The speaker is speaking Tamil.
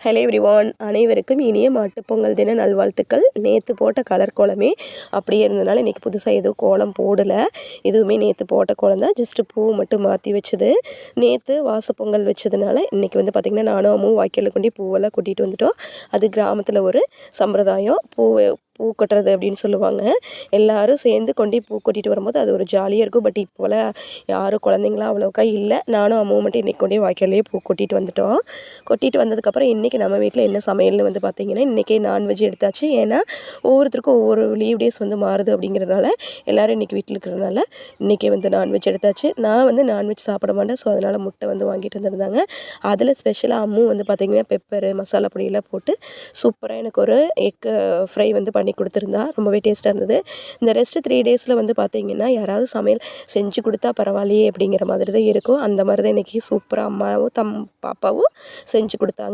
Hello everyone. அனைவருக்கும் இனிய மாட்டுப்பொங்கல் தின நல்வாழ்த்துக்கள். நேற்று போட்ட கலர் கோலமே அப்படியே இருந்ததுனால இன்றைக்கி புதுசாக எதுவும் கோலம் போடலை. எதுவுமே நேற்று போட்ட கோலம் தான். ஜஸ்ட்டு பூ மட்டும் மாற்றி வச்சது. நேற்று வாசப்பொங்கல் வச்சதுனால இன்றைக்கி வந்து பார்த்திங்கன்னா நானும் அம்மும் வாய்க்காலில் கொண்டு பூவெல்லாம் கூட்டிகிட்டு வந்துட்டோம். அது கிராமத்தில் ஒரு சம்பிரதாயம். பூவை பூ கொட்டுறது அப்படின்னு சொல்லுவாங்க. எல்லோரும் சேர்ந்து கொண்டு பூ கொட்டிட்டு வரும்போது அது ஒரு ஜாலியாக இருக்கும். பட் இப்போல யாரும் குழந்தைங்களாம் அவ்வளோக்கா இல்லை. நானும் அம்மாவும் மட்டும் இன்றைக்கி கொண்டே வாய்க்காலே பூ கொட்டிட்டு வந்துட்டோம். கொட்டிட்டு வந்ததுக்கப்புறம் இன்றைக்கி நம்ம வீட்டில் என்ன சமையல்னு வந்து பார்த்திங்கன்னா இன்றைக்கே நான்வெஜ் எடுத்தாச்சு. ஏன்னா ஒவ்வொருத்தருக்கும் ஒவ்வொரு லீவ் டேஸ் வந்து மாறுது அப்படிங்கிறதுனால எல்லோரும் இன்றைக்கி வீட்டில் இருக்கிறனால இன்றைக்கி வந்து நான்வெஜ் எடுத்தாச்சு. நான் வந்து நான்வெஜ் சாப்பிட மாட்டேன். ஸோ அதனால் முட்டை வந்து வாங்கிட்டு வந்திருந்தாங்க. அதில் ஸ்பெஷலாக அம்மும் வந்து பார்த்திங்கன்னா பெப்பரு மசாலா பொடியெல்லாம் போட்டு சூப்பராக எனக்கு ஒரு எக் ஃப்ரை வந்து பண்ணி பண்ணி கொடுத்துருந்தா ரொம்பவே டேஸ்ட்டாக இருந்தது. இந்த ரெஸ்ட்டு த்ரீ டேஸில் வந்து பார்த்திங்கன்னா யாராவது சமையல் செஞ்சு கொடுத்தா பரவாயில்லையே அப்படிங்கிற மாதிரி தான் இருக்கும். அந்த மாதிரி தான் இன்றைக்கி சூப்பராக அம்மாவும் தம் பாப்பாவும் செஞ்சு கொடுத்தாங்க.